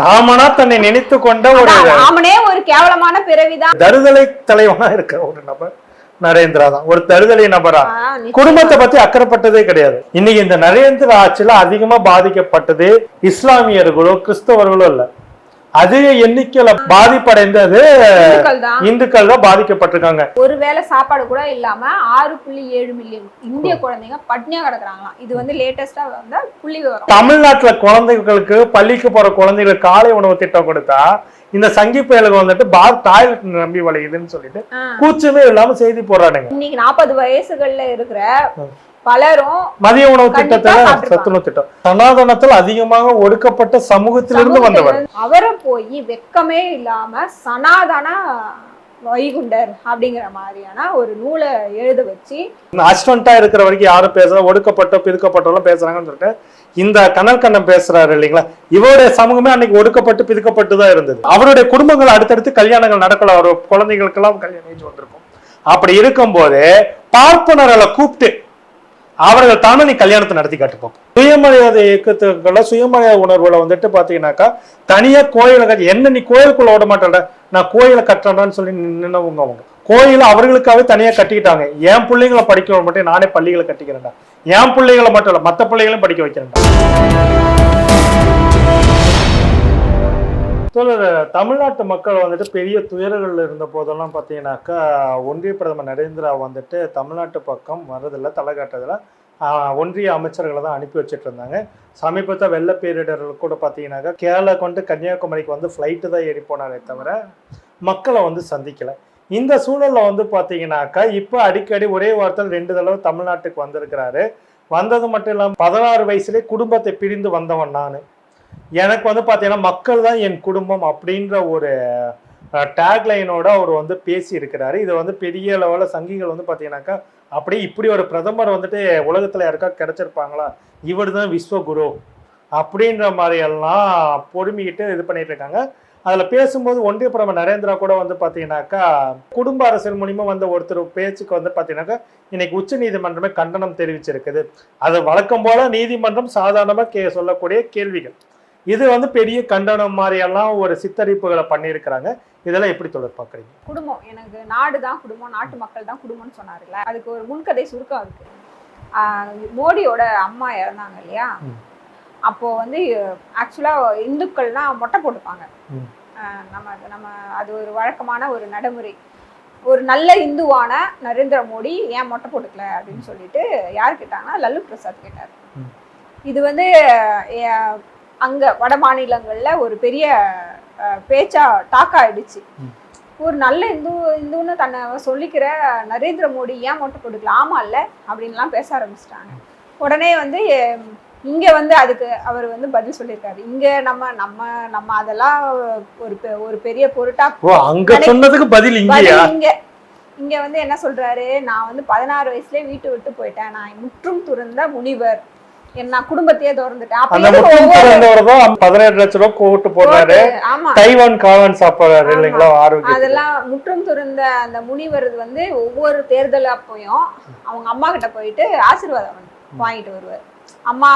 ராமனா தன்னை நினைத்து கொண்ட ஒரு ராமனே ஒரு கேவலமான பிறவிதான். தருதலை தலைவனா இருக்கிற ஒரு நபர் நரேந்திரா தான். ஒரு தருதலை நபரா. குடும்பத்தை பத்தி அக்கறைப்பட்டதே கிடையாது. இன்னைக்கு இந்த நரேந்திர ஆட்சியில அதிகமா பாதிக்கப்பட்டது இஸ்லாமியர்களோ கிறிஸ்தவர்களோ இல்ல. அதிக எண்ணிக்கையில பாதிப்படைந்தது இந்துக்கள் தான் பாதிக்கப்பட்டிருக்காங்க. ஒருவேளை சாப்பாடு கூட இல்லாம ஆறு புள்ளி ஏழு மில்லியன் இந்திய குழந்தைங்க பட்னியா கிடக்குறாங்களாம். இது வந்து லேட்டஸ்டா வந்த புள்ளி விவரம். தமிழ்நாட்டுல குழந்தைகளுக்கு பள்ளிக்கு போற குழந்தைகளுக்கு காலை உணவு திட்டம் கொடுத்தா இந்த சங்கி பயலுக்கு வந்துட்டு பா டாய்லெட் நம்பி வளையுதுன்னு சொல்லிட்டு. கூச்சமே இல்லாம செய்தி போடுறானுங்க. இன்னைக்கு நாற்பது வயசுகள்ல இருக்கிற பலரும் மதிய உணவு திட்டத்துல. சத்துணவு திட்டம். சனாதனத்தில் அதிகமாக ஒடுக்கப்பட்ட சமூகத்திலிருந்து வந்தவர். அவரை போய் வெக்கமே இல்லாம சனாதன வைகுண்டர் அப்படிங்கிற மாதிரியான ஒரு நூலை எழுத வச்சு அசிஸ்டண்டா இருக்கிற வரைக்கும் யாரும் பேசல ஒடுக்கப்பட்ட பிதுக்கப்பட்டவங்களும் பேசுறாங்கன்னு சொல்லிட்டு இந்த கனல் கண்ணன் பேசுறாரு இல்லைங்களா? இவருடைய சமூகமே அன்னைக்கு ஒடுக்கப்பட்டு பிதுக்கப்பட்டு தான் இருந்தது. அவருடைய குடும்பங்கள் அடுத்தடுத்து கல்யாணங்கள் நடக்கல. அவர் குழந்தைகளுக்கெல்லாம் கல்யாணம் வந்திருக்கும். அப்படி இருக்கும்போது பார்ப்பனர்களை கூப்பிட்டு அவர்கள் தானே நீ கல்யாணத்தை நடத்தி காட்டுப்போம் சுயமரியாதை இயக்கத்துக்குள்ள சுயமரியாதை உணர்வுல வந்துட்டு பாத்தீங்கன்னாக்கா தனியா கோயிலை கட்டி என்ன நீ கோயிலுக்குள்ள விட மாட்டேன்டா நான் கோயிலை கட்டுறேன்டான்னு சொல்லி நின்னவங்க அவங்க. கோயிலை அவர்களுக்காகவே தனியா கட்டிக்கிட்டாங்க. என் பிள்ளைங்களை படிக்க மட்டும் நானே பள்ளிகளை கட்டிக்கிறேன்டா. என் பிள்ளைகளை மட்டும் இல்ல மற்ற பிள்ளைகளையும் படிக்க வைக்கிறேன்டா. தோழர் தமிழ்நாட்டு மக்கள் வந்துட்டு பெரிய துயரங்கள் இருந்த போதெல்லாம் பார்த்தீங்கன்னாக்கா ஒன்றிய பிரதமர் நரேந்திரா வந்துட்டு தமிழ்நாட்டு பக்கம் வர்றதில்ல தலை காட்டுறதில்ல. ஒன்றிய அமைச்சர்களை தான் அனுப்பி வச்சுட்டு இருந்தாங்க. சமீபத்தில் வெள்ள பேரிடர்கள் கூட பார்த்தீங்கன்னாக்கா கேரளா கொண்டு கன்னியாகுமரிக்கு வந்து ஃப்ளைட்டு தான் ஏறி போனாரே தவிர மக்களை வந்து சந்திக்கலை. இந்த சூழலில் வந்து பார்த்தீங்கன்னாக்கா இப்போ அடிக்கடி ஒரே வாரத்தில் ரெண்டு தடவை தமிழ்நாட்டுக்கு வந்திருக்கிறாரு. வந்தது மட்டும் இல்லாமல் பதினாறு வயசுலேயே குடும்பத்தை பிரிந்து வந்தவன் நான். எனக்கு வந்து பார்த்தீங்கன்னா மக்கள் தான் என் குடும்பம் அப்படின்ற ஒரு டேக்லைனோட அவர் வந்து பேசி இருக்கிறாரு இது வந்து பெரிய லெவலில் சங்கிகள் வந்து பார்த்தீங்கன்னாக்கா அப்படியே இப்படி ஒரு பிரதமர் வந்துட்டு உலகத்தில் யாருக்கா கிடைச்சிருப்பாங்களா? இவர் தான் விஸ்வகுரு அப்படின்ற மாதிரி எல்லாம் பொறுமிக்கிட்டு இது பண்ணிட்டு இருக்காங்க அதில் பேசும்போது ஒன்றிய பிரதமர் நரேந்திரா கூட வந்து பார்த்தீங்கன்னாக்கா குடும்ப அரசியல் மூலியமா வந்த ஒருத்தர் பேச்சுக்கு வந்து பார்த்தீங்கன்னாக்கா இன்னைக்கு உச்ச நீதிமன்றமே கண்டனம் தெரிவிச்சிருக்குது. அது வழக்கம் போல நீதிமன்றம் சாதாரணமாக கே சொல்லக்கூடிய கேள்விகள். இது வந்து பெரிய கண்டனம் மாதிரி எல்லாம் ஒரு சித்தரிப்புகளை பண்ணியிருக்கிறாங்க. இதெல்லாம் எப்படி தொடர் பார்க்குறீங்க? குடும்பம். எனக்கு நாடு தான் குடும்பம் நாட்டு மக்கள் தான் குடும்பம்னு சொன்னாருல்ல. அதுக்கு ஒரு முன்கதை சுருக்கம் இருக்கு. மோடியோட அம்மா இறந்தாங்க இல்லையா. அப்போ வந்து ஆக்சுவலா இந்துக்கள்னா மொட்டை போட்டுப்பாங்க. நம்ம நம்ம அது ஒரு வழக்கமான ஒரு நடைமுறை. ஒரு நல்ல இந்துவான நரேந்திர மோடி ஏன் மொட்டை போட்டுக்கல அப்படின்னு சொல்லிட்டு யார் கேட்டாங்கன்னா லல்லு பிரசாத் கேட்டார். இது வந்து அங்க வட மாநிலங்கள்ல ஒரு பெரிய பேச்சா டாக் ஆயிடுச்சு. ஒரு நல்ல இந்து இந்துன்னு தன்னை சொல்லிக்கிற நரேந்திர மோடி ஏன் மொட்டை போட்டுக்கல? ஆமா இல்ல அப்படின்லாம் பேச ஆரம்பிச்சிட்டாங்க. உடனே வந்து இங்க வந்து அதுக்கு அவர் வந்து பதில் சொல்லியிருக்காரு. இங்க நம்ம நம்ம நம்ம அதெல்லாம் ஒரு ஒரு பெரிய பொருட்டா அங்க சொன்னதுக்கு பதில் இங்க. இங்க வந்து என்ன சொல்றாரு? நான் வந்து பதினாறு வயசுலயே வீட்டு விட்டு போயிட்டேன். நான் முற்றும் துறந்த முனிவர். நான் குடும்பத்தையே திறந்துட்டேன். பதினேழு கூட்டு ஆமா. தைவான் காளான் சாப்பிடுறாரு. இல்லைங்களா ஆரோக்கியம் அதெல்லாம் முற்றும் துறந்த அந்த முனிவர் வந்து ஒவ்வொரு தேர்தல் அப்பயும் அவங்க அம்மா கிட்ட போயிட்டு ஆசீர்வாதம் வாங்கிட்டு வருவார். அம்மா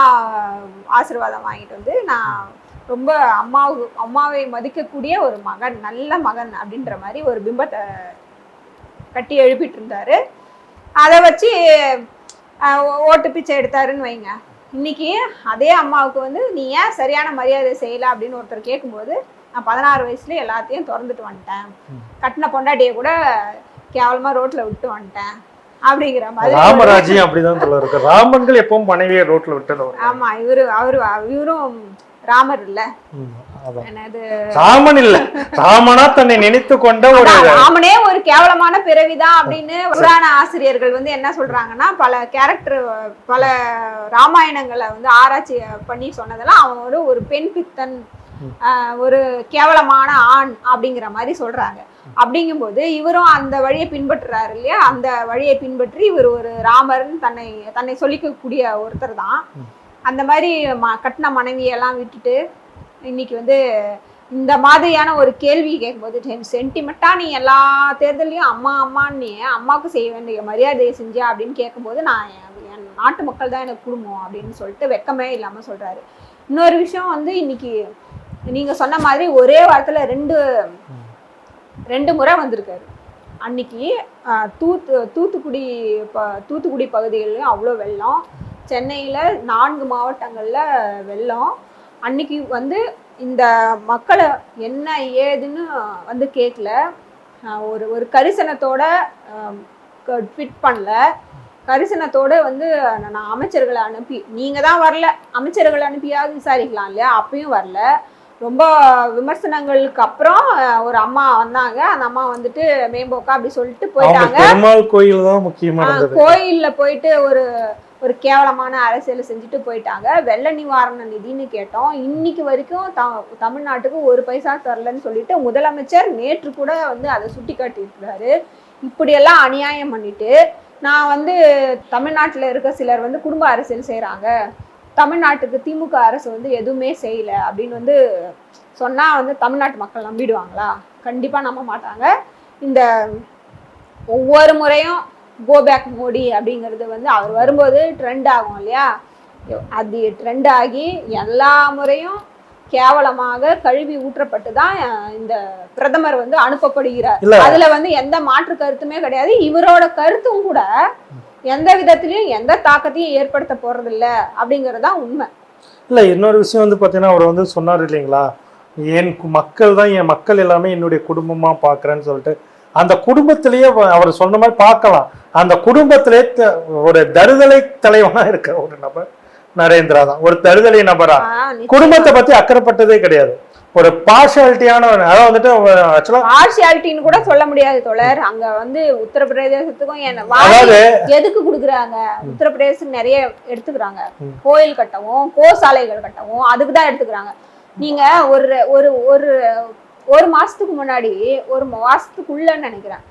ஆசீர்வாதம் வாங்கிட்டு வந்து நான் ரொம்ப அம்மாவு அம்மாவை மதிக்கக்கூடிய ஒரு மகன் நல்ல மகன் அப்படின்ற மாதிரி ஒரு பிம்பத்தை கட்டி எழுப்பிட்டு இருந்தாரு. அதை வச்சு ஓட்டு பிச்சை எடுத்தாருன்னு வைங்க. இன்னைக்கு அதே அம்மாவுக்கு வந்து நீ ஏன் சரியான மரியாதை செய்யல? அப்படின்னு ஒருத்தர் கேட்கும்போது நான் பதினாறு வயசுல எல்லாத்தையும் திறந்துட்டு வந்துட்டேன். கட்டின பொண்டாட்டியை கூட கேவலமா ரோட்ல விட்டு வந்துட்டேன். அப்படிங்கிற மாதிரி ராமராஜ்யம் அப்படிதான் சொல்ல இருக்கு. ராமன்கள் எப்பவும் மனைவியை ரோட்ல விட்டது ஆமா இவரு அவரு இவரும் ராமர் இல்ல. ராமன் இல்ல. ராமனா தன்னை நினைத்து கொண்ட ஒரு ராமனே ஒரு கேவலமான பிறவிதான் அப்படின்னு புராண ஆசிரியர்கள் வந்து என்ன சொல்றாங்கன்னா பல கேரக்டர் பல ராமாயணங்களை வந்து ஆராய்ச்சி பண்ணி சொன்னதெல்லாம் அவன் ஒரு ஒரு பெண் பித்தன் ஒரு கேவலமான ஆண் அப்படிங்கிற மாதிரி சொல்றாங்க. அப்படிங்கும்போது இவரும் அந்த வழியை பின்பற்றுறாரு இல்லையா? அந்த வழியை பின்பற்றி இவர் ஒரு ராமர்னு தன்னை தன்னை சொல்லிக்கக்கூடிய ஒருத்தர் தான் அந்த மாதிரி ம கட்டின மனைவியெல்லாம் விட்டுட்டு இன்னைக்கு வந்து இந்த மாதிரியான ஒரு கேள்வி கேட்கும்போது சென்டிமெண்ட்டாக நீ எல்லா தேர்தலையும் அம்மா அம்மான்னு நீ அம்மாவுக்கு செய்ய வேண்டிய மரியாதையை செஞ்சியா அப்படின்னு கேட்கும்போது நான் என் நாட்டு மக்கள் தான் எனக்கு குடும்பம் அப்படின்னு சொல்லிட்டு வெக்கமே இல்லாமல் சொல்கிறாரு இன்னொரு விஷயம் வந்து இன்னைக்கு நீங்கள் சொன்ன மாதிரி ஒரே வாரத்தில் ரெண்டு ரெண்டு முறை வந்திருக்காரு. அன்னைக்கு தூத்து தூத்துக்குடி ப- தூத்துக்குடி பகுதிகளிலும் அவ்வளோ வெள்ளம். சென்னையில் நான்கு மாவட்டங்களில் வெள்ளம். அன்னைக்கு வந்து இந்த மக்களை என்ன ஏதுன்னு வந்து கேட்கல ஒரு ஒரு கரிசனத்தோட ஃபிட் பண்ணல. கரிசனத்தோட வந்து நான் அமைச்சர்களை அனுப்பி நீங்க தான் வரல. அமைச்சர்களை அனுப்பியாவது விசாரிக்கலாம் இல்லையா? அப்பயும் வரல. ரொம்ப விமர்சனங்களுக்கு அப்புறம் ஒரு அம்மா வந்தாங்க. அந்த அம்மா வந்துட்டு மேம்போக்கா அப்படி சொல்லிட்டு போயிட்டாங்க. கோயில்ல போயிட்டு ஒரு ஒரு கேவலமான அரசியல் செஞ்சுட்டு போயிட்டாங்க. வெள்ள நிவாரண நிதின்னு கேட்டோம். இன்னைக்கு வரைக்கும் த தமிழ்நாட்டுக்கு ஒரு பைசா தரலன்னு சொல்லிட்டு முதலமைச்சர் நேற்று கூட வந்து அதை சுட்டி காட்டியிருக்கிறாரு இப்படியெல்லாம் அநியாயம் பண்ணிட்டு நான் வந்து தமிழ்நாட்டில் இருக்க சிலர் வந்து குடும்ப அரசியல் செய்கிறாங்க தமிழ்நாட்டுக்கு திமுக அரசு வந்து எதுவுமே செய்யலை அப்படின்னு வந்து சொன்னால் வந்து தமிழ்நாட்டு மக்கள் நம்பிடுவாங்களா? கண்டிப்பாக நம்ப மாட்டாங்க. இந்த ஒவ்வொரு முறையும் கோ பேக் மோடி அப்படிங்கிறது வந்து அவர் வரும்போது ட்ரெண்ட் ஆகும் இல்லையா? அது ட்ரெண்ட் ஆகி எல்லா முறையும் கேவலமாக கழுவி ஊற்றப்பட்டு தான் இந்த பிரதமர் வந்து அனுப்பப்படுகிறார். அதுல வந்து எந்த மாற்று கருத்துமே கிடையாது. இவரோட கருத்தும் கூட எந்த விதத்திலையும் எந்த தாக்கத்தையும் ஏற்படுத்த போறது இல்ல அப்படிங்கிறது தான் உண்மை. இல்ல இன்னொரு விஷயம் வந்து பாத்தீங்கன்னா அவர் வந்து சொன்னார் இல்லைங்களா? என் மக்கள் தான் என் மக்கள் எல்லாமே என்னுடைய குடும்பமா பாக்குறேன்னு சொல்லிட்டு. அந்த குடும்பத்திலேயே அவர் சொன்ன மாதிரி பார்க்கலாம். அந்த குடும்பத்திலே ஒரு தருதலை தலைவனா இருக்க ஒரு நபர் நரேந்திரா தான். ஒரு தருதலை நபரா. குடும்பத்தை பத்தி அக்கறைப்பட்டதே கிடையாது. ஒரு பார்ஷாலிட்டியான அதாவது வந்துட்டு ஆக்சுவலா பார்ஷியாலிட்டின்னு கூட சொல்ல முடியாது தோழர். அங்க வந்து உத்தரப்பிரதேசத்துக்கும் அதாவது எதுக்கு கொடுக்குறாங்க? உத்தரப்பிரதேசம் நிறைய எடுத்துக்கிறாங்க. கோயில் கட்டவும் கோசாலைகள் கட்டவும் அதுக்கு தான் எடுத்துக்கிறாங்க. நீங்க ஒரு ஒரு ஒரு ஒரு மாசத்துக்கு முன்னாடி ஒரு மாசத்துக்குள்ளன்னு நினைக்கிறேன்.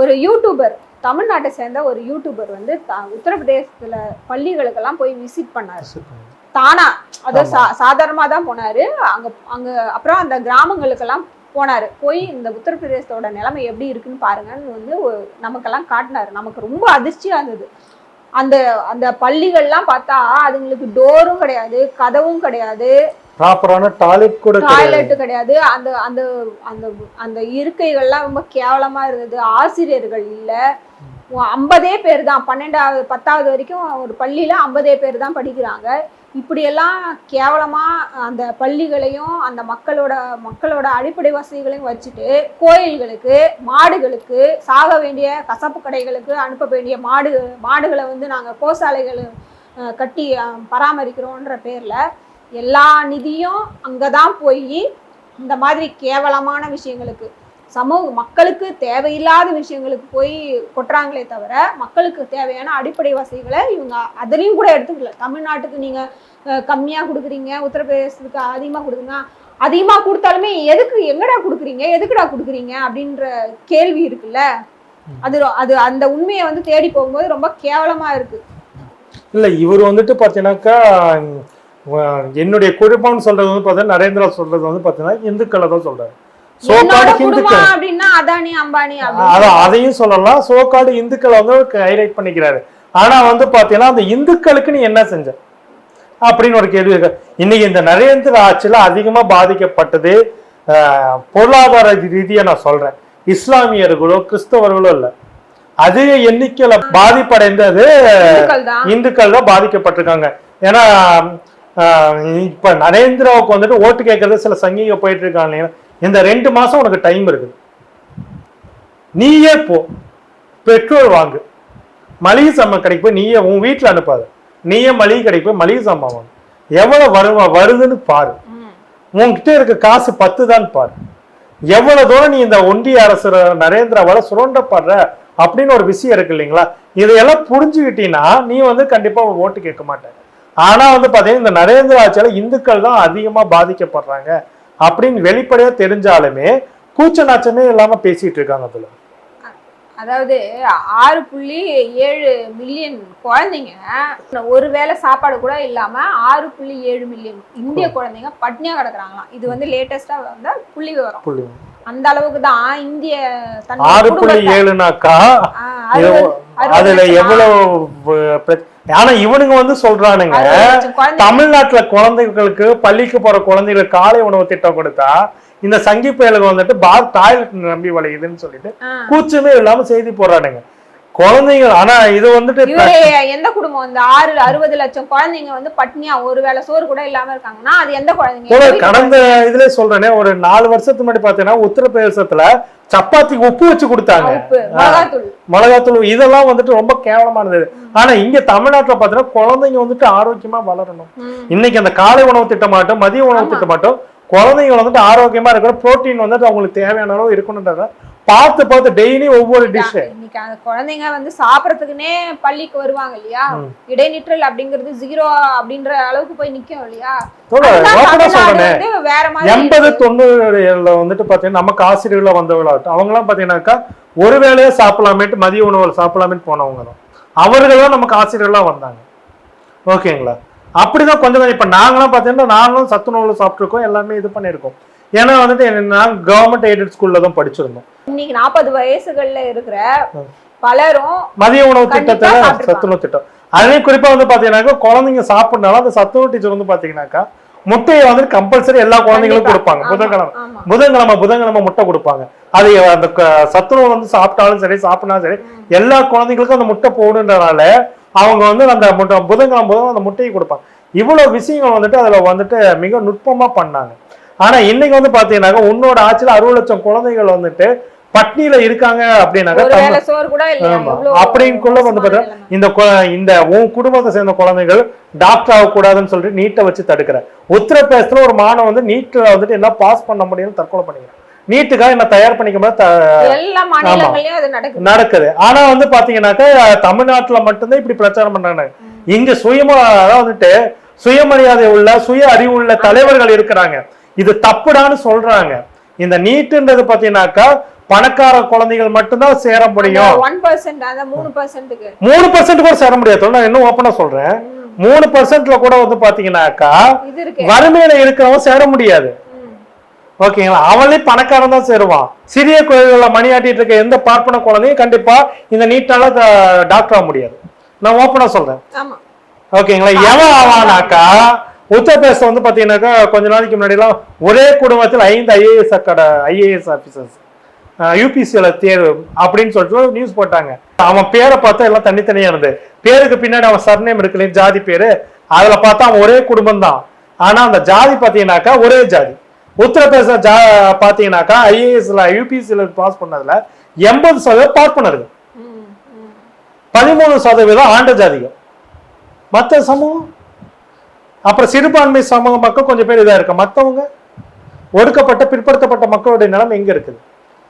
ஒரு யூடியூபர் தமிழ்நாட்டை சேர்ந்த ஒரு யூடியூபர் வந்து உத்தரப்பிரதேசத்துல பள்ளிகளுக்கெல்லாம் போய் விசிட் பண்ணாரு. தானா அது. சா சாதாரணமா தான் போனாரு. அங்க அங்க அப்புறம் அந்த கிராமங்களுக்கெல்லாம் போனாரு. போய் இந்த உத்தரப்பிரதேசத்தோட நிலைமை எப்படி இருக்குன்னு பாருங்கன்னு வந்து நமக்கெல்லாம் காட்டினாரு. நமக்கு ரொம்ப அதிர்ச்சியா இருந்தது. அந்த அந்த பள்ளிகள்லாம் பார்த்தா அதுங்களுக்கு டோரும் கிடையாது கதவும் கிடையாது. ப்ராப்பரான டாய்லெட் கூட கிடையாது. டாய்லெட் கிடையாது. அந்த அந்த அந்த அந்த இருக்கைகள்லாம் ரொம்ப கேவலமா இருந்தது. ஆசிரியர்கள் இல்ல. ஐம்பதே பேர் தான் பன்னெண்டாவது பத்தாவது வரைக்கும் ஒரு பள்ளியில ஐம்பதே பேர் தான் படிக்கிறாங்க. இப்படியெல்லாம் கேவலமா அந்த பள்ளிகளையும் அந்த மக்களோட மக்களோட அடிப்படை வசதிகளையும் வச்சுட்டு கோயில்களுக்கு மாடுகளுக்கு சாக வேண்டிய கசப்பு கடைகளுக்கு அனுப்ப வேண்டிய மாடு மாடுகளை வந்து நாங்க கோசாலைகள் கட்டி பராமரிக்கிறோன்ற பேர்ல எல்லா நிதியும் அங்கதான் போய் இந்த மாதிரி கேவலமான விஷயங்களுக்கு சமூக மக்களுக்கு தேவையில்லாத விஷயங்களுக்கு போய் கொட்டுறாங்களே தவிர மக்களுக்கு தேவையான அடிப்படை வசதிகளை இவங்க அதுலேயும் கூட எடுத்துக்கல. தமிழ்நாட்டுக்கு நீங்க அஹ், கம்மியா கொடுக்குறீங்க உத்தரப்பிரதேசத்துக்கு அதிகமா கொடுக்குறீங்க அதிகமா கொடுத்தாலுமே எதுக்கு எங்கடா கொடுக்குறீங்க எதுக்குடா கொடுக்குறீங்க அப்படின்ற கேள்வி இருக்குல்ல. அது அது அந்த உண்மையை வந்து தேடி போகும்போது ரொம்ப கேவலமா இருக்கு. இல்ல இவர் வந்துட்டு பாத்தீங்கன்னாக்கா உம், என்னுடைய குடும்பம்னு சொல்றது வந்து பாத்தீங்கன்னா நரேந்திரா சொல்றது வந்து பாத்தீங்கன்னா இந்துக்களை தான் சொல்றாரு. சோகாடு இந்துக்கள். அதானி அதையும் சொல்லலாம். சோகாடு இந்துக்களை வந்து ஹைலைட் பண்ணிக்கிறாரு. ஆனா வந்து பாத்தீங்கன்னா அந்த இந்துக்களுக்கு நீ என்ன செஞ்ச? அப்படின்னு ஒரு கேள்வி இருக்கு. இன்னைக்கு இந்த நரேந்திர ஆட்சியில அதிகமா பாதிக்கப்பட்டது பொருளாதார ரீதியா நான் சொல்றேன். இஸ்லாமியர்களோ கிறிஸ்தவர்களோ இல்ல. அதிக எண்ணிக்கையில பாதிப்படைந்தது இந்துக்கள் தான் பாதிக்கப்பட்டிருக்காங்க. ஏன்னா இப்ப நரேந்திராவுக்கு வந்துட்டு ஓட்டு கேட்கறது சில சங்கிங்க போயிட்டு இருக்காங்க. இல்லையா? இந்த ரெண்டு மாசம் உனக்கு டைம் இருக்குது. நீயே போ. பெட்ரோல் வாங்கு. மளிகை சாமான் கடைக்கு போய் நீயே உன் வீட்டுல அனுப்பாது. நீயே மளிகை கடைக்கு போய் மளிகை சாமான் வாங்கு. எவ்வளவு வருவா வருதுன்னு பாரு. உன்கிட்ட இருக்க காசு பத்து தான் பாரு. எவ்வளவு தூரம் நீ இந்த ஒன்றிய அரசு நரேந்திராவால சுரண்டப்படுற அப்படின்னு ஒரு விஷயம் இருக்கு இல்லைங்களா? இதையெல்லாம் புரிஞ்சுக்கிட்டீங்கன்னா நீ வந்து கண்டிப்பா ஓட்டு கேட்க மாட்டேன் ஆனா வந்து பாத்தீங்கன்னா இந்த நரேந்திர ஆட்சியால இந்துக்கள் தான் அதிகமா பாதிக்கப்படுறாங்க அப்படின்னு வெளிப்படையா தெரிஞ்சாலுமே கூச்ச நாச்சமே இல்லாம பேசிட்டு இருக்காங்க அதுல. அதாவது ஆறு புள்ளி ஏழு மில்லியன் குழந்தைங்க ஒரு வேளை சாப்பாடு கூட இல்லாம ஆறு புள்ளி ஏழு மில்லியன் இந்திய குழந்தைங்க பட்னியா கிடக்குறாங்களாம். இது வந்து லேட்டஸ்டா வந்த புள்ளி விவரம். அந்த அளவுக்கு தான் இந்திய ஆறு புள்ளி ஏழுனாக்கா அதுல? எவ்வளவு ஆனா இவனுங்க வந்து சொல்றானுங்க தமிழ்நாட்டுல குழந்தைகளுக்கு பள்ளிக்கு போற குழந்தைகளுக்கு காலை உணவு திட்டம் கொடுத்தா இந்த சங்கி பயலுக்கு வந்துட்டு பார் டாய்லெட் நம்பி வளையுதுன்னு சொல்லிட்டு. கூச்சமே இல்லாம செய்தி போடுறானுங்க குழந்தைங்க ஆனா இது வந்துட்டு எந்த குடும்பம்? இந்த ஆறு அறுபது லட்சம் குழந்தைங்க வந்து பட்னியா ஒரு வேளை சோறு கூட இல்லாம இருக்காங்கன்னா அது எந்த குழந்தைங்க? கடந்த இதுல சொல்றேனே ஒரு நாலு வருஷத்துக்கு முன்னாடி பாத்தீங்கன்னா உத்தரப்பிரதேசத்துல சப்பாத்திக்கு உப்பு வச்சு கொடுத்தாங்க. மிளகாத்தூள். இதெல்லாம் வந்துட்டு ரொம்ப கேவலமானது. ஆனா இங்க தமிழ்நாட்டுல பாத்தீங்கன்னா குழந்தைங்க வந்துட்டு ஆரோக்கியமா வளரணும். இன்னைக்கு அந்த காலை உணவு திட்டமாட்டும் மதிய உணவு. திட்டமாட்டும் குழந்தைங்க வந்துட்டு ஆரோக்கியமா இருக்கிற புரோட்டீன் வந்துட்டு அவங்களுக்கு தேவையான அளவு இருக்கணுன்றத பார்த்து பார்த்து டெய்லி ஒவ்வொரு டிஷ் இன்னைக்கு அந்த குழந்தைங்க வந்து சாப்பிடறதுக்குன்னே பள்ளிக்கு வருவாங்க இல்லையா. இடைநிற்றல் அப்படிங்கிறது ஜீரோ அப்படின்ற அளவுக்கு போய் நிக்கும் இல்லையா? வேற மாதிரி எண்பது. தொண்ணூறுல வந்துட்டு பாத்தீங்கன்னா நமக்கு ஆசிரியர்களா வந்தவங்களாகட்டும் அவங்க எல்லாம் பாத்தீங்கன்னாக்கா ஒரு வேளையே சாப்பிடலாமேட்டு மதிய உணவு சாப்பிடலாமேட்டு போனவங்க தான். அவர்கள் தான் நமக்கு ஆசிரியர்களா வந்தாங்க. ஓகேங்களா? அப்படிதான் கொஞ்சம் கொஞ்சம் இப்ப நாங்களாம் பாத்தீங்கன்னா நாங்களும் சத்துணவுல சாப்பிட்டுருக்கோம் எல்லாமே இது பண்ணியிருக்கோம். ஏன்னா வந்துட்டு என்ன- நாங்க கவர்மெண்ட் எய்டட் ஸ்கூல்ல தான் படிச்சிருந்தோம் இன்னைக்கு நாற்பது வயசுகள்ல இருக்கிற. பலரும் மதிய உணவு சாப்பிட்டுருப்பாங்க. சத்துணவு திட்டம் அதுலயும் குறிப்பா வந்து பாத்தீங்கன்னாக்கா குழந்தைங்க சாப்பிடனால அந்த சத்துணவு டீச்சர் வந்து பாத்தீங்கன்னாக்கா முட்டையை வந்து கம்பல்சரி எல்லா குழந்தைங்களும் கண்டிப்பா. கொடுப்பாங்க புதன்கிழமை. புதன்கிழமை புதன்கிழமை முட்டை கொடுப்பாங்க அது அந்த சத்துணவு வந்து சாப்பிட்டாலும் சரி சாப்பிட்டாலும் சரி எல்லா குழந்தைங்களுக்கும் அந்த முட்டை போகணுன்றனால அவங்க வந்து அந்த முட்டை புதன்கிழமை புதன் அந்த முட்டையை கொடுப்பாங்க இவ்வளவு விஷயங்கள் வந்துட்டு அதுல வந்துட்டு மிக நுட்பமா பண்ணாங்க ஆனா இன்னைக்கு வந்து பாத்தீங்கன்னாக்கா உன்னோட ஆட்சியில அறுபது லட்சம் குழந்தைகள் வந்துட்டு பட்னியில இருக்காங்க அப்படின்னாக்கா அப்படிங்குள்ள வந்து நிலைமை. இந்த இந்த உன் குடும்பத்தை சேர்ந்த குழந்தைகள் டாக்டர் ஆகக்கூடாதுன்னு சொல்லிட்டு நீட்டை வச்சு தடுக்கிற உத்தரப்பிரதேசத்துல ஒரு மாணவன் வந்து நீட்ல வந்துட்டு என்ன பாஸ் பண்ண முடியும்னு தற்கொலை பண்ணிக்கிறான். நீட்டுக்காக என்ன தயார் பண்ணிக்க முடியாது நடக்குது. ஆனா வந்து பாத்தீங்கன்னாக்கா தமிழ்நாட்டுல மட்டும்தான் இப்படி பிரச்சாரம் பண்றாங்க. இங்க சுயமா அதாவது வந்துட்டு சுயமரியாதை உள்ள சுய அறிவு உள்ள தலைவர்கள் இருக்கிறாங்க. இது தப்புடான்னு சொல்றாங்க. இந்த நீட்டுன்றது பாத்தீங்கன்னாக்கா பணக்கார குழந்தைகள் மட்டும்தான் சேர முடியும். மூணு மூணு பர்சன்ட் கூட சேர முடியாது. நான் இன்னும் ஓப்பனா சொல்றேன். மூணு பர்சன்ட்ல கூட வந்து பாத்தீங்கன்னாக்கா வறுமையில இருக்கிறவன் சேர முடியாது. ஓகேங்களா? அவனே பணக்காரன் தான் சேருவான். சிறிய கோயில்களில் மணியாட்டிட்டு இருக்க எந்த பார்ப்பன குழந்தையும் கண்டிப்பா இந்த நீட்டால டாக்டர் ஆக முடியாது. நான் ஓப்பனா சொல்றேன். ஓகேங்களா? எவன் ஆவானாக்கா உத்தரப்பிரதேசம் வந்து பாத்தீங்கன்னாக்கா கொஞ்ச நாளைக்கு முன்னாடி எல்லாம் ஒரே குடும்பத்தில் ஐந்து ஐஏஎஸ் அக்கட ஐஏஎஸ் ஆபீசர்ஸ் யூபிசியில தேர்வு அப்படின்னு சொல்லிட்டு நியூஸ் போட்டாங்க. அவன் பேரை பார்த்தா எல்லாம் தனித்தனியா இருந்து பேருக்கு பின்னாடி அவன் சர்நேம் இருக்கு இல்லையா, ஜாதி பேரு அதுல பார்த்தா அவன் ஒரே குடும்பம் தான் ஆனா அந்த ஜாதி பாத்தீங்கன்னாக்கா ஒரே ஜாதி. உத்தரப்பிரதேச ஜா பாத்தீங்கன்னாக்கா ஐஏஎஸ்ல யூபிசியில பாஸ் பண்ணதுல எண்பது சதவீதம் பார்ப்பனர்கள். பதிமூணு சதவீதம் ஆண்ட ஜாதிகள். மற்ற சமூகம் அப்புறம் சிறுபான்மை சமூக மக்கள் கொஞ்சம் பேர் இதா இருக்கு மத்தவங்க ஒடுக்கப்பட்ட பிற்படுத்தப்பட்ட மக்களுடைய நிலைமை எங்க இருக்குது?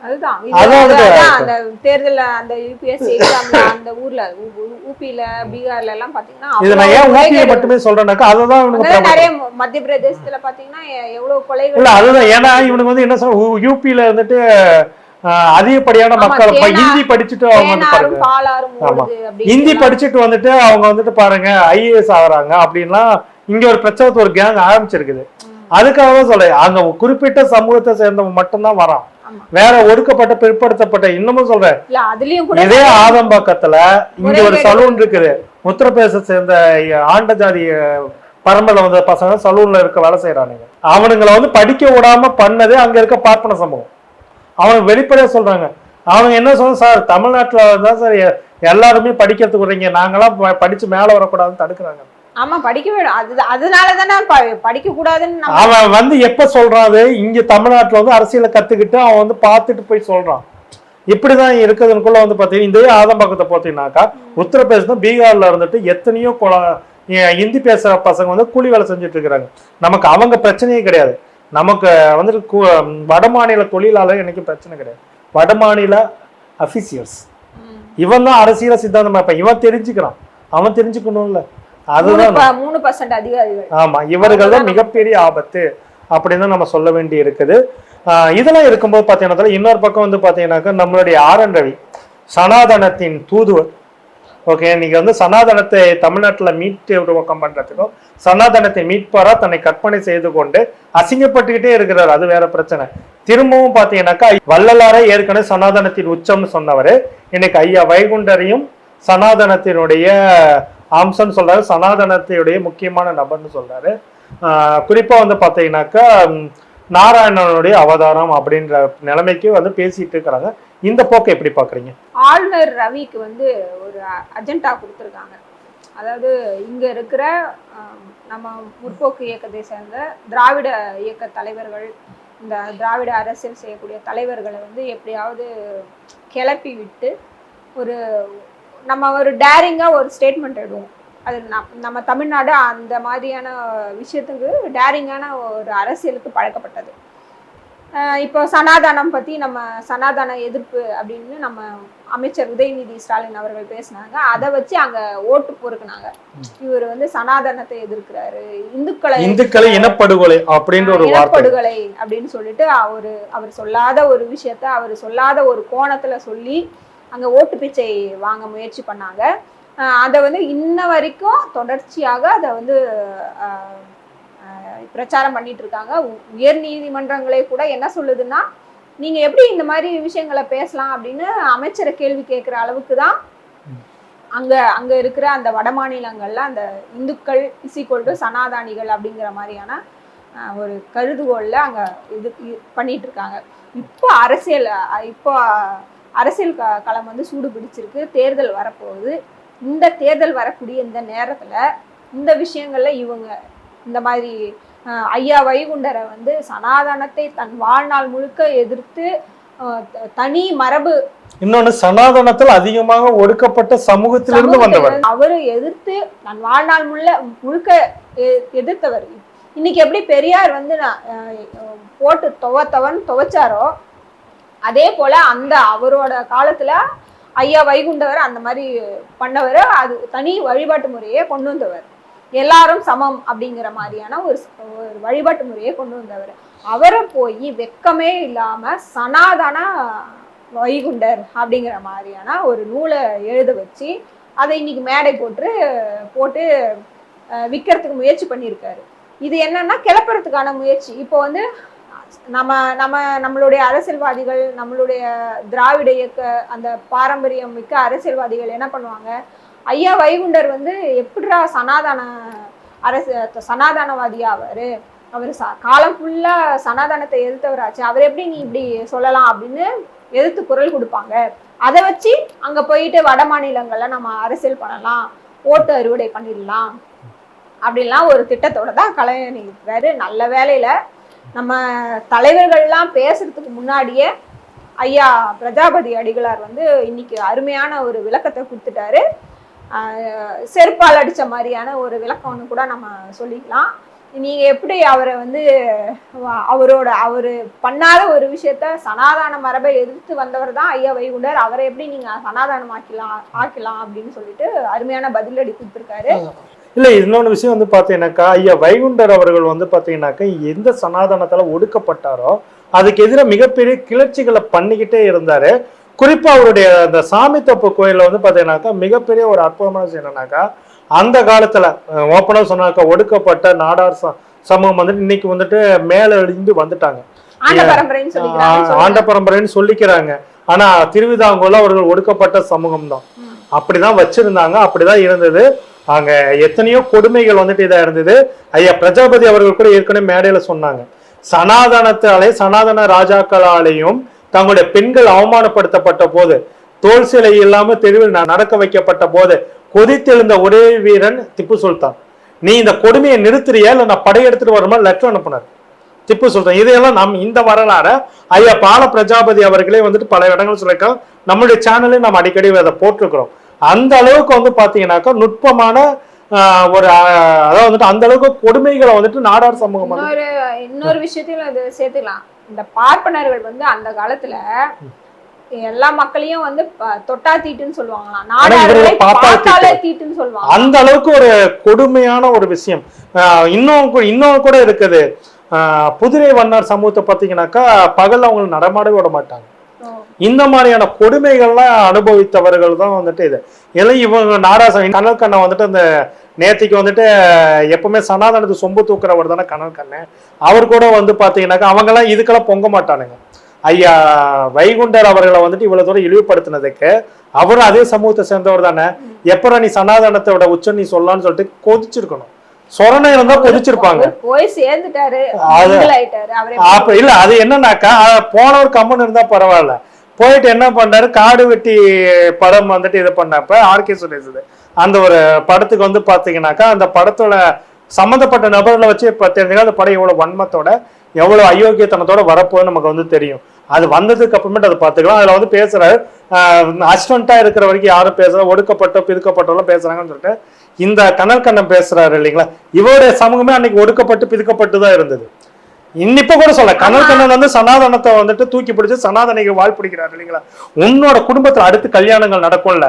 அதான் அந்த தேர்தல்ல அந்த ஊர்ல ஊபில பீகார்ல எல்லாம் பாத்தீங்கன்னா மட்டுமே சொல்றேனாக்கா அதுதான். நிறைய மத்திய பிரதேசத்துல பாத்தீங்கன்னா எவ்வளவு கொலைகள் இல்ல அதுதான். ஏன்னா இவனுக்கு வந்து என்ன சொல்ல யூபியில இருந்துட்டு அதிகப்படியான மக்கள் ஹிந்தி படிச்சுட்டு அவங்க வந்து பாருங்க. ஹிந்தி. படிச்சுட்டு வந்துட்டு அவங்க வந்துட்டு பாருங்க ஐஏஎஸ் ஆகுறாங்க அப்படின்லாம் இங்க ஒரு பிரச்சனை ஒரு கேங் ஆரம்பிச்சிருக்குது. அதுக்காக தான் சொல்றேன். அங்க குறிப்பிட்ட சமூகத்தை சேர்ந்தவங்க மட்டும்தான் வரான். வேற ஒடுக்கப்பட்ட பிற்படுத்தப்பட்ட இன்னமும் சொல்றேன். இதே ஆதம்பாக்கத்துல இங்க ஒரு. சலூன் இருக்குது. உத்தரப்பிரதேச சேர்ந்த ஆண்ட ஜாதி பரம்பரை வந்த பசங்க சலூன்ல இருக்க வேலை செய்யறானுங்க அவனுங்களை வந்து படிக்க விடாம பண்ணதே அங்க இருக்க பார்ப்பன சமூகம். அவனுக்கு வெளிப்படையா சொல்றாங்க. அவங்க என்ன சொல்றாங்க சார் தமிழ்நாட்டுல தான் சார் எல்லாருமே படிக்கிறதுக்கு விடுறீங்க நாங்களாம் படிச்சு மேல வரக்கூடாதுன்னு தடுக்கிறாங்க. ஆமா படிக்க வேணும். அது அதனால தானே படிக்க கூடாதுன்னு அவன் வந்து எப்ப சொல்றாது இங்க தமிழ்நாட்டுல வந்து அரசியலை கத்துக்கிட்டு அவன் வந்து பார்த்துட்டு போய் சொல்றான். இப்படிதான் இருக்குதுக்குள்ள வந்து பாத்தீங்கன்னா இதே ஆதம்பாக்கத்தை பார்த்தீங்கன்னாக்கா உத்தரப்பிரதேசம் பீகார்ல இருந்துட்டு எத்தனையோ ஹிந்தி பேசுற பசங்க வந்து கூலி வேலை செஞ்சுட்டு இருக்கிறாங்க. நமக்கு அவங்க பிரச்சனையே கிடையாது. நமக்கு வந்துட்டு வட மாநில தொழிலாளர் எனக்கு பிரச்சனை கிடையாது. வட மாநில அபிசியல்ஸ் ம். இவன் தான் அரசியல சித்தாந்தம் இப்ப இவன் தெரிஞ்சுக்கிறான். அவன் தெரிஞ்சுக்கணும்ல. அதுதான் ப- மூணு பர்சன்ட் அதிகாரிகள் ஆமா இவர்கள் தான் மிகப்பெரிய ஆபத்து அப்படின்னு நம்ம சொல்ல வேண்டி இருக்குது. இதெல்லாம் இருக்கும்போது பார்த்தீங்கன்னா இன்னொரு பக்கம் வந்து பார்த்தீங்கன்னாக்கா நம்மளுடைய ஆர் என் ரவி சனாதனத்தின் தூதுவர். ஓகே நீங்க வந்து சனாதனத்தை தமிழ்நாட்டுல மீட்டு உருவாக்கம் பண்றதுக்கும் சனாதனத்தை மீட்பாரா தன்னை கற்பனை செய்து கொண்டு அசிங்கப்பட்டுக்கிட்டே இருக்கிறார். அது வேற பிரச்சனை. திரும்பவும் பார்த்தீங்கன்னாக்கா வள்ளலாரை ஏற்கனவே சனாதனத்தின் உச்சம்னு சொன்னவர். இன்னைக்கு ஐயா வைகுண்டரையும் சனாதனத்தினுடைய அம்சம்னு சொல்றாரு சனாதனத்தையுடைய முக்கியமான நபர்னு சொல்றாரு. குறிப்பா வந்து பாத்தீங்கன்னாக்கா நாராயணனுடைய அவதாரம் அப்படின்ற நிலைமைக்கு வந்து பேசிட்டு இருக்கிறாங்க. இந்த போக்கை எப்படி பாக்குறீங்க? ஆளுநர் ரவிக்கு வந்து ஒரு அஜெண்டா கொடுத்துருக்காங்க. அதாவது இங்க இருக்கிற நம்ம முற்போக்கு இயக்கத்தை சேர்ந்த திராவிட இயக்க தலைவர்கள் இந்த திராவிட அரசியல் செய்யக்கூடிய தலைவர்களை வந்து எப்படியாவது கிளப்பி விட்டு ஒரு நம்ம ஒரு டேரிங்காக ஒரு ஸ்டேட்மெண்ட் எடுவோம் அது நம் நம்ம தமிழ்நாடு அந்த மாதிரியான விஷயத்துக்கு டேரிங்கான ஒரு அரசியலுக்கு பழக்கப்பட்டது. இப்போ சனாதானம் பற்றி நம்ம சனாதன எதிர்ப்பு அப்படின்னு நம்ம அமைச்சர் உதயநிதி ஸ்டாலின் அவர்கள் பேசினாங்க. அதை வச்சு அங்கே ஓட்டு பொறுக்குனாங்க. இவர் வந்து சனாதனத்தை எதிர்க்கிறாரு. இந்துக்களை இந்துக்களை இனப்படுகொலை அப்படின்ற ஒரு இனப்படுகொலை அப்படின்னு சொல்லிட்டு அவரு அவர் சொல்லாத ஒரு விஷயத்த அவர் சொல்லாத ஒரு கோணத்துல சொல்லி அங்க ஓட்டு பிச்சை வாங்க முயற்சி பண்ணாங்க. அதை வந்து இன்ன வரைக்கும் தொடர்ச்சியாக அதை வந்து பிரச்சாரம் பண்ணிட்டு இருக்காங்க. உயர் நீதிமன்றங்களே கூட என்ன சொல்லுதுன்னா நீங்க எப்படி இந்த மாதிரி விஷயங்களை பேசலாம்? அப்படின்னு அமைச்சரை கேள்வி கேட்கிற அளவுக்கு தான் அங்க அங்க இருக்கிற அந்த வட மாநிலங்கள்ல அந்த இந்துக்கள் இசிக்கொல் டு சனாதானிகள் அப்படிங்கிற மாதிரியான ஒரு கருதுகோள்ல அங்க இது பண்ணிட்டு இருக்காங்க. இப்போ அரசியல் இப்போ அரசியல் க களம் வந்து சூடு பிடிச்சிருக்கு. தேர்தல் வரப்போகுது. இந்த தேர்தல் வரக்கூடிய இந்த நேரத்துல இந்த விஷயங்கள்ல இவங்க இந்த மாதிரி ஐயா வைகுண்டரை வந்து சனாதனத்தை தன் வாழ்நாள் முழுக்க எதிர்த்து தனி மரபு இன்னொன்னு சனாதனத்தில் அதிகமாக ஒடுக்கப்பட்ட சமூகத்திலிருந்து வந்தவர். அவரு எதிர்த்து தன் வாழ்நாள் முள்ள முழுக்க எதிர்த்தவர். இன்னைக்கு எப்படி பெரியார் வந்து நான், போட்டு துவ துவன்னு துவைச்சாரோ அதே போல அந்த அவரோட காலத்துல ஐயா வைகுண்டவர் அந்த மாதிரி பண்ணவர். அது தனி வழிபாட்டு முறையே கொண்டு வந்தவர். எல்லாரும் சமம் அப்படிங்கிற மாதிரியான ஒரு ஒரு வழிபாட்டு முறையை கொண்டு வந்தவர். அவரை போய் வெக்கமே இல்லாம சனாதன வைகுண்டர் அப்படிங்கிற மாதிரியான ஒரு நூலை எழுத வச்சு அதை இன்னைக்கு மேடை போட்டு போட்டு அஹ், விற்கிறதுக்கு முயற்சி பண்ணியிருக்காரு. இது என்னன்னா கிளப்புறதுக்கான முயற்சி. இப்போ வந்து நம்ம நம்ம நம்மளுடைய அரசியல்வாதிகள் நம்மளுடைய திராவிட இயக்க அந்த பாரம்பரியம் மிக்க அரசியல்வாதிகள் என்ன பண்ணுவாங்க? ஐயா வைகுண்டர் வந்து எப்படிரா சனாதன அரசு சனாதனவாதியா அவரு? அவர் ச காலம் ஃபுல்லா சனாதனத்தை எதிர்த்தவராச்சு அவர் எப்படி நீ இப்படி சொல்லலாம் அப்படின்னு எதிர்த்து குரல் கொடுப்பாங்க. அதை வச்சு அங்க போயிட்டு வட மாநிலங்கள்ல நம்ம அரசியல் பண்ணலாம் ஓட்டு அறுவடை பண்ணிடலாம். அப்படின்லாம் ஒரு திட்டத்தோட தான் கலைஞர் இருக்கிறாரு நல்ல வேலையில நம்ம தலைவர்கள்லாம் பேசுறதுக்கு முன்னாடியே ஐயா பிரஜாபதி அடிகளார் வந்து இன்னைக்கு அருமையான ஒரு விளக்கத்தை கொடுத்துட்டாரு. ஆஹ் செருப்பால் அடிச்ச மாதிரியான ஒரு விளக்கம்னு கூட நம்ம சொல்லிக்கலாம். நீங்க எப்படி அவரை வந்து அவரோட அவரு பண்ணாத ஒரு விஷயத்த சனாதான மரபை எதிர்த்து வந்தவர் தான் ஐயா வைகுண்டர். அவரை எப்படி நீங்க சனாதானம் ஆக்கலாம் ஆக்கலாம் அப்படின்னு சொல்லிட்டு அருமையான பதிலடி கொடுத்துருக்காரு. இல்ல இன்னொன்று விஷயம் வந்து பார்த்தீங்கன்னாக்கா ஐயா வைகுண்டர் அவர்கள் வந்து பார்த்தீங்கன்னாக்கா எந்த சனாதனத்துல ஒடுக்கப்பட்டாரோ அதுக்கு எதிராக மிகப்பெரிய கிளர்ச்சிகளை பண்ணிக்கிட்டே இருந்தாரு. குறிப்பா அவருடைய அந்த சாமி தப்பு கோயில்ல வந்து பார்த்தீங்கன்னாக்கா மிகப்பெரிய ஒரு அற்புதமான விஷயம் என்னன்னாக்கா அந்த காலத்துல ஓப்பனாக சொன்னாக்கா ஒடுக்கப்பட்ட நாடார் ச- சமூகம் வந்துட்டு இன்னைக்கு வந்துட்டு மேல எழுந்து வந்துட்டாங்க. ஆண்ட பரம்பரைன்னு சொல்லிக்கிறாங்க. ஆனா திருவிதாங்கூர்ல அவர்கள் ஒடுக்கப்பட்ட சமூகம் தான். அப்படிதான் வச்சிருந்தாங்க அப்படிதான் இருந்தது. அங்க எத்தனையோ கொடுமைகள் வந்துட்டு இதா இருந்தது. ஐயா பிரஜாபதி அவர்கள் கூட ஏற்கனவே மேடையில சொன்னாங்க. சனாதனத்தாலே சனாதன ராஜாக்களாலேயும் தங்களுடைய பெண்கள் அவமானப்படுத்தப்பட்ட போது தோல் சிலை இல்லாம தெருவில் நடக்க வைக்கப்பட்ட போது கொதித்தெழுந்த ஒரே வீரன் திப்பு சுல்தான். நீ இந்த கொடுமையை நிறுத்துறியா? இல்ல நான் படையெடுத்துட்டு வருமா லெட்டர் அனுப்புனார். திப்பு சுல்தான். இதையெல்லாம் நம் இந்த வரலாற ஐயா பால பிரஜாபதி அவர்களே வந்துட்டு பல இடங்கள் சொல்லியிருக்கோம் நம்மளுடைய சேனலே நம்ம அடிக்கடி அதை போட்டிருக்கிறோம். அந்த அளவுக்கு வந்து பாத்தீங்கன்னாக்கா நுட்பமான ஆஹ், ஒரு அதாவது வந்துட்டு அந்த அளவுக்கு கொடுமைகளை வந்துட்டு நாடார் சமூகம் இன்னொரு இன்னொரு விஷயத்தையும் அது சேர்த்துக்கலாம். இந்த பார்ப்பனர்கள் வந்து அந்த காலத்துல எல்லா மக்களையும் வந்து தொட்டா தீட்டுன்னு சொல்லுவாங்களாம். நாடார்களை பார்த்தாலே தீட்டுன்னு சொல்லுவாங்க அந்த அளவுக்கு ஒரு கொடுமையான ஒரு விஷயம். இன்னும் இன்னொன்னு கூட இருக்குது. புதிரை வண்ணார் சமூகத்தை பார்த்தீங்கன்னாக்கா பகல்ல அவங்களை நடமாடவே விட மாட்டாங்க. இந்த மாதிரியான கொடுமைகள்லாம் அனுபவித்தவர்கள் தான் வந்துட்டு இது. எல்லாம் இவங்க நாராசம் கனல் கண்ணை வந்துட்டு அந்த நேத்திக்கு வந்துட்டு எப்பவுமே சனாதனத்து சொம்பு தூக்குறவர் தானே கனல் கண்ணன் அவர் கூட வந்து பார்த்தீங்கன்னாக்கா அவங்கெல்லாம் இதுக்கெல்லாம் பொங்க மாட்டானுங்க. ஐயா வைகுண்டர் அவர்களை வந்துட்டு இவ்வளவு தூரம் இழிவுபடுத்தினதுக்கு அவரும் அதே சமூகத்தை சேர்ந்தவர் தானே. எப்பறம் நீ சனாதனத்தோட உச்சம் நீ சொல்லலாம்னு சொல்லிட்டு கொதிச்சிருக்கணும். சொரணை இருந்தா கொதிச்சிருப்பாங்க. அப்ப இல்ல அது என்னன்னாக்கா போனவர் கம்மன் இருந்தா பரவாயில்ல. போயிட்டு என்ன பண்ணாரு? காடு வெட்டி படம் வந்துட்டு இது பண்ணப்ப ஆர்கே சுரேஷ் அந்த ஒரு படத்துக்கு வந்து பாத்தீங்கன்னாக்கா அந்த படத்தோட சம்மந்தப்பட்ட நபர்களை வச்சு இப்ப தெரிஞ்சுக்கா அந்த படம் எவ்வளவு வன்மத்தோட எவ்வளவு அயோக்கியத்தனத்தோட வரப்போகுது நமக்கு வந்து தெரியும். அது வந்ததுக்கு அப்புறமேட்டு அதை பார்த்துக்கலாம். அதுல வந்து பேசுறாரு அசிஸ்டண்டா இருக்கிற வரைக்கும் யாரும் பேசுற ஒடுக்கப்பட்டோ பிதுக்கப்பட்டோலாம் பேசுறாங்கன்னு சொல்லிட்டு இந்த கனல் கண்ணம் பேசுறாரு இல்லைங்களா? இவருடைய சமூகமே அன்னைக்கு ஒடுக்கப்பட்டு பிதுக்கப்பட்டு தான் இருந்தது. இன்னிப்ப கூட சொல்ல கனல் கண்ணன் வந்து சனாதனத்தை வந்துட்டு தூக்கி பிடிச்சு சனாதனிகள் வாழ் பிடிக்கிறாரு இல்லைங்களா? உன்னோட குடும்பத்துல அடுத்து கல்யாணங்கள் நடக்கும்ல?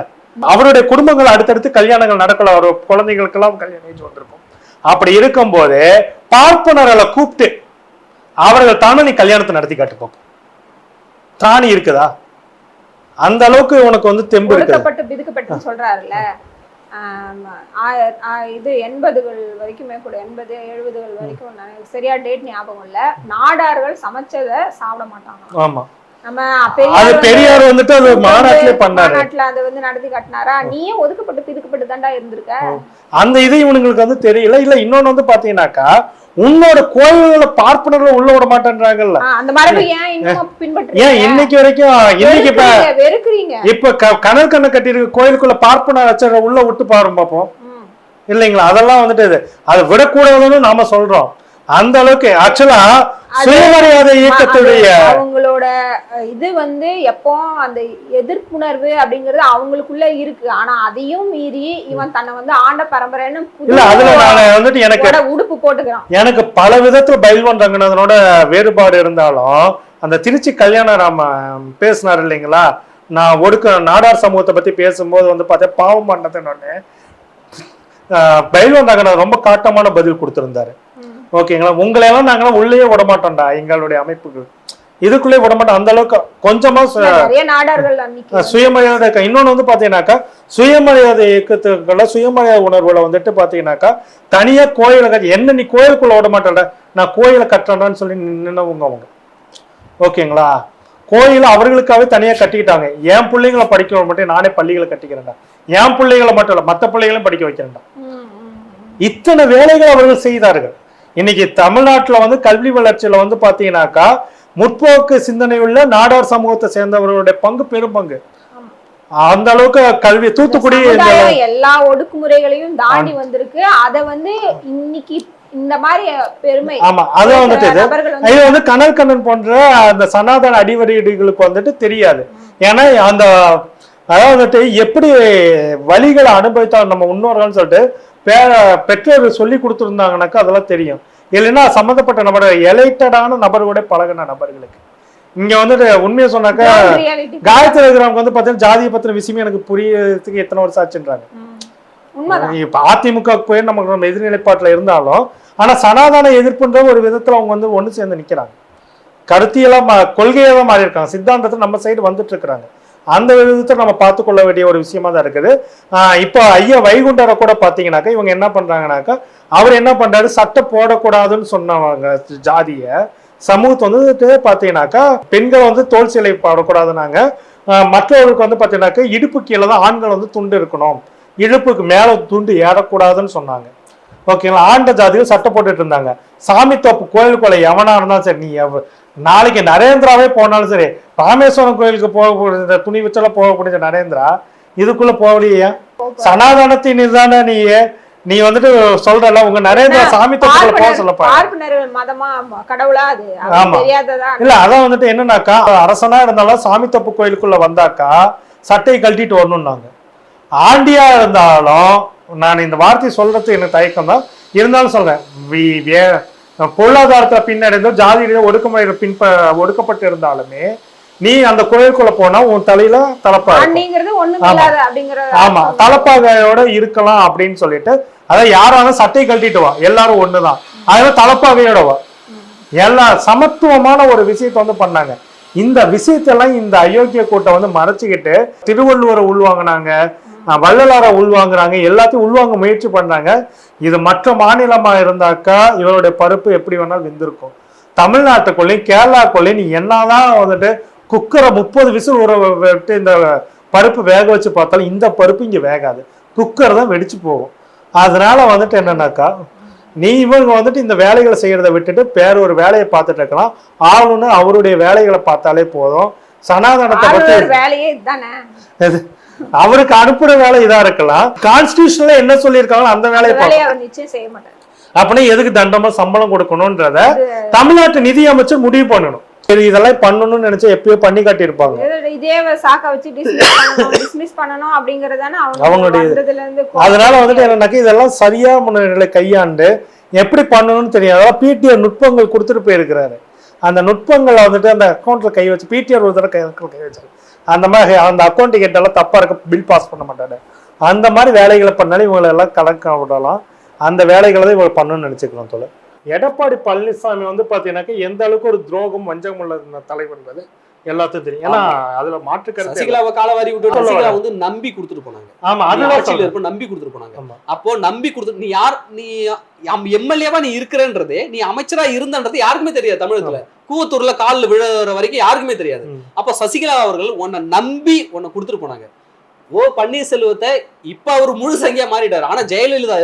அவருடைய குடும்பங்கள் அடுத்தடுத்து கல்யாணங்கள் நடக்கல. அவர் குழந்தைகளுக்கெல்லாம் கல்யாணம் ஏஜ் வந்திருக்கும். அப்படி இருக்கும்போது பார்ப்பனர்களை கூப்பிட்டு அவர்கள் தானே நீ கல்யாணத்தை நடத்தி காட்டுப்போம். திராணி இருக்குதா? அந்த அளவுக்கு உனக்கு வந்து தெம்பு இருக்குது. இது எண்பதுகள் வரைக்குமே கூட எண்பது எழுபதுகள் வரைக்கும் சரியா டேட் ஞாபகம் இல்ல. நாடார்கள் சமைச்சதை சாப்பிட மாட்டாங்க. ஆமா. நம்ம பெரியார் வந்து- பெரியார் வந்துட்டு அது மாநாட்டிலே பண்ணாரு. மாநாட்டுல அதை வந்து நடத்தி காட்டினாரா? நீயே ஒதுக்கப்பட்டு பிதுக்கப்பட்டு தாண்டா இருந்திருக்க. அந்த இது இவனுங்களுக்கு வந்து தெரியல. இல்ல இன்னொன்னு வந்து பாத்தீங்கன்னாக்கா உன்னோட கோயில்களை பார்ப்பனர்கள் உள்ள விட மாட்டேன்றாங்கல்ல. அந்த மரபு ஏன் இன்னைக்கு வரைக்கும் இன்னைக்கு இப்ப வெறுக்கிறீங்க இப்ப க- கனல் கண்ணை கட்டியிருக்க கோயிலுக்குள்ள பார்ப்பன வச்ச உள்ள விட்டு பாருங்க பாப்போம். ம். இல்லைங்களா? அதெல்லாம் வந்துட்டு அதை விடக்கூடாதுன்னு நாம சொல்றோம். அந்த அளவுக்கு ஆக்சுவலா சுயமரியாதை இயக்கத்துடைய அது அவங்களோட இது வந்து எப்போ அந்த எதிர்ப்புணர்வு அப்படிங்கிறது அவங்களுக்குள்ள இருக்கு. ஆனா அதையும் மீறி இவன் தன்னை வந்து ஆண்ட பரம்பரைன்னு இல்ல அதுல நான் வந்துட்டு எனக்கு உட- உடுப்பு போட்டுக்கிறான். எனக்கு பல விதத்துல பயில்வான் ரங்கநாதனோட வேறுபாடு இருந்தாலும் அந்த திருச்சி கல்யாணராம பேசினார் இல்லைங்களா? நான் ஒடுக்க நாடார் சமூகத்தை பத்தி பேசும்போது வந்து பார்த்தேன் பாவம் பண்ணதுன்னு பயில்வான் ரங்கநாதன் ரொம்ப காட்டமான பதில் கொடுத்திருந்தாரு. ஓகேங்களா? உங்களையெல்லாம் நாங்களாம் உள்ளேயே விட மாட்டோம்டா எங்களுடைய அமைப்புக்கு. இதுக்குள்ளே விட மாட்டோம் அந்த அளவுக்கு கொஞ்சமா சுயமரியாதை. இன்னொன்னு வந்து பாத்தீங்கன்னாக்கா சுயமரியாதை இயக்கத்துக்குள்ள சுயமரியாதை உணர்வுல வந்துட்டு பாத்தீங்கன்னாக்கா தனியா கோயிலை கட்டி என்ன நீ கோயிலுக்குள்ள விட மாட்டேன்டா நான் கோயிலை கட்டுறேன்னு சொல்லி நின்னவங்க அவங்க. ஓகேங்களா? கோயிலை அவர்களுக்காகவே தனியா கட்டிக்கிட்டாங்க. என் பிள்ளைங்களை படிக்க விட மாட்டேன் நானே பள்ளிகளை கட்டிக்கிறேன்டா. என் பிள்ளைகளை மட்டும் இல்ல மத்த பிள்ளைகளையும் படிக்க வைக்கிறேன்டா. இத்தனை வேலைகள் அவர்கள் செய்தார்கள். இன்னைக்கு தமிழ்நாட்டுல வந்து கல்வி வளர்ச்சியில வந்து பாத்தீங்கன்னாக்கா முற்போக்கு சிந்தனை உள்ள நாடார் சமூகத்தை சேர்ந்தவர்களுடைய பங்கு பெரும் பங்கு. அந்த அளவுக்கு கல்வி தூத்துக்குடி எல்லா ஒடுக்குமுறைகளையும் தாண்டி வந்திருக்கு. அத வந்து இன்னைக்கு இந்த மாதிரி பெருமை. ஆமா அது வந்துட்டு இது. வந்து கனல் கண்ணன் போன்ற அந்த சனாதன அடிவடிகளுக்கு வந்துட்டு தெரியாது. ஏன்னா அந்த அதாவது வந்துட்டு எப்படி வழிகளை அனுபவித்தா நம்ம முன்னோர்கள்னு சொல்லிட்டு பே- பெற்றோர் சொல்லி கொடுத்துருந்தாங்கனாக்கா அதெல்லாம் தெரியும். இல்லைன்னா சம்மந்தப்பட்ட நபர் எலைட்டடான நபர்களோட பழகின நபர்களுக்கு. இங்க வந்துட்டு உண்மையை சொன்னாக்கா. காயத்ரி இருக்கிறவங்க வந்து பார்த்தீங்கன்னா ஜாதியை பத்தின விஷயமே எனக்கு புரியறதுக்கு எத்தனை வருஷம் ஆச்சுன்றாங்க. இப்ப அதிமுக போய் நமக்கு நம்ம எதிர்நிலைப்பாட்டுல இருந்தாலும் ஆனா சனாதன எதிர்ப்புன்ற ஒரு விதத்துல அவங்க வந்து ஒண்ணு சேர்ந்து நிக்கிறாங்க. கருத்தியெல்லாம் மா- கொள்கையா மாறி இருக்காங்க சித்தாந்தத்துல நம்ம சைடு வந்துட்டு இருக்கிறாங்க. அந்த விதத்தை நம்ம பார்த்துக்கொள்ள வேண்டிய ஒரு விஷயமா தான் இருக்குது. இப்போ ஐயா வைகுண்டரை கூட பார்த்தீங்கன்னாக்கா இவங்க என்ன பண்ணுறாங்கனாக்கா அவர் என்ன பண்ணுறாரு சட்டம் போடக்கூடாதுன்னு சொன்னவங்க ஜாதியை சமூகத்தை வந்துட்டு பார்த்தீங்கன்னாக்கா பெண்கள் வந்து தோல் சிலை போடக்கூடாதுனாங்க மற்றவர்களுக்கு வந்து பார்த்தீங்கன்னாக்கா இடுப்பு கீழே தான் ஆண்கள் வந்து துண்டு இருக்கணும். இடுப்புக்கு மேலே துண்டு ஏறக்கூடாதுன்னு சொன்னாங்க. ஓகேங்களா? ஆண்ட ஜாதிகள் சட்டை போட்டுட்டு இருந்தாங்க. சாமி தோப்பு கொலை எவனா இருந்தாலும் சரி நீ நாளைக்கு நரேந்திராவே போனாலும் சரி ராமேஸ்வரம் கோயிலுக்கு போக இந்த துணி வச்செல்லாம் போகக்கூடிய நரேந்திரா இதுக்குள்ள போகலையா. சனாதனத்தின் இதுதானே நீ நீ வந்துட்டு சொல்றல உங்க நரேந்திரா சாமி தோப்புக்குள்ள போக சொல்லப்பா. இல்ல அதான் வந்துட்டு என்னன்னாக்கா அரசனா இருந்தாலும் சாமி தப்பு கோயிலுக்குள்ள வந்தாக்கா சட்டையை கழட்டிட்டு வரணும்னாங்க. ஆண்டியா இருந்தாலும் நான் இந்த வார்த்தை சொல்றது எனக்கு தயக்கம் தான் இருந்தாலும் சொல்றேன். பொருளாதாரத்துல பின்னடைந்தோ ஜாதி ரீதியா ஒடுக்குமுறை பின்ப ஒடுக்கப்பட்டு இருந்தாலுமே நீ அந்த கோயிலுக்குள்ள போனா உன் தலையில தலப்பா இருக்கும். ஆண்டிங்கிறது ஒண்ணும் ஆமா. இல்லாத அப்படிங்கிற ஆமா. தலப்பாகையோட இருக்கலாம் அப்படின்னு சொல்லிட்டு அதான் யாராலும் சட்டை கழட்டிட்டு வா. எல்லாரும் ஒண்ணுதான். அதனால தலப்பாகையோட வா. எல்லா சமத்துவமான ஒரு விஷயத்தை வந்து பண்ணாங்க. இந்த விஷயத்தெல்லாம் இந்த அயோக்கிய கூட்டம் வந்து மறைச்சுக்கிட்டு திருவள்ளுவரை உள்வாங்கினாங்க வள்ளலாரை உள்வாங்குறாங்க எல்லாத்தையும் உள்வாங்க முயற்சி பண்றாங்க இது மற்ற மாநிலமா இருந்தாக்கா இவருடைய பருப்பு எப்படி வேணாலும் வெந்திருக்கும். தமிழ்நாட்டுக்குள்ளேயும் கேரளாக்குள்ளேயும் நீ என்னதான் வந்துட்டு குக்கரை முப்பது விசில் ஊற விட்டு இந்த பருப்பு வேக வச்சு பார்த்தாலும் இந்த பருப்பு இங்க வேகாது. குக்கர் தான் வெடிச்சு போகும். அதனால வந்துட்டு என்னன்னாக்கா நீ இவங்க வந்துட்டு இந்த வேலைகளை செய்யறதை விட்டுட்டு வேற ஒரு வேலையை பார்த்துட்டு இருக்கலாம். ஆளுன்னு அவருடைய வேலைகளை பார்த்தாலே போதும். சனாதனத்தை பத்தி? அவருக்கு அனுப்புற வேலை இதா இருக்கலாம். கான்ஸ்டியூஷன்ல என்ன சொல்லியிருக்காங்களோ அந்த வேலையை மாட்டார். அப்படின்னா எதுக்கு தண்டமா சம்பளம் கொடுக்கணும்ன்றத தமிழ்நாட்டு நிதி அமைச்சர் முடிவு பண்ணணும். சரி இதெல்லாம் பண்ணணும்னு நினைச்சா எப்பயோ பண்ணி காட்டியிருப்பாங்க. இதே சாக்க வச்சு டிஸ்மிஸ் பண்ணணும் அப்படிங்கறதானே அவங்களுடைய அதனால வந்துட்டு என்னன்னாக்கா இதெல்லாம் சரியா முன்னிலை கையாண்டு எப்படி பண்ணணும்னு தெரியாது. அதாவது பிடிஆர் நுட்பங்கள் கொடுத்துட்டு போயிருக்கிறாரு. அந்த நுட்பங்களை வந்துட்டு அந்த அக்கௌண்ட்ல கை வச்சு பிடிஆர் ஒரு தடவை கை கை வச்சாரு அந்த மாதிரி அந்த அக்கௌண்ட் கேட்டாலும் தப்பா இருக்க பில் பாஸ் பண்ண மாட்டாரு. அந்த மாதிரி வேலைகளை பண்ணாலும் இவங்களை எல்லாம் கலக்க விடலாம். அந்த வேலைகளை தான் இவங்க பண்ணணும்னு நினைச்சுக்கலாம் தோல எடப்பாடி பழனிசாமி வந்து பாத்தீங்கன்னாக்கா எந்த அளவுக்கு ஒரு துரோகம் வஞ்சகம் உள்ள தலைவன்றது எல்லாத்துக்கும் தெரியும். ஏன்னா அதுல மாற்று கருத்து. சசிகலாவை காலவாரி விட்டு வந்து நம்பி கொடுத்துட்டு போனாங்க. ஆமா சொல்றேன். இருப்ப நம்பி கொடுத்துட்டு போனாங்க. அப்போ நம்பி கொடுத்து நீ யார் நீ எம்எல்ஏவா நீ இருக்கிறன்றதே நீ அமைச்சரா இருந்தன்றது யாருக்குமே தெரியாது தமிழகத்துல. கூவத்தூர்ல கால்ல விழுற வரைக்கும் யாருக்குமே தெரியாது. அப்ப சசிகலா அவர்கள் உன்னை நம்பி உன்னை கொடுத்துட்டு போனாங்க. ஓ பன்னீர்செல்வத்தை இப்ப அவர் முழு சங்கியா மாறிட்டாரு. ஆனா ஜெயலலிதா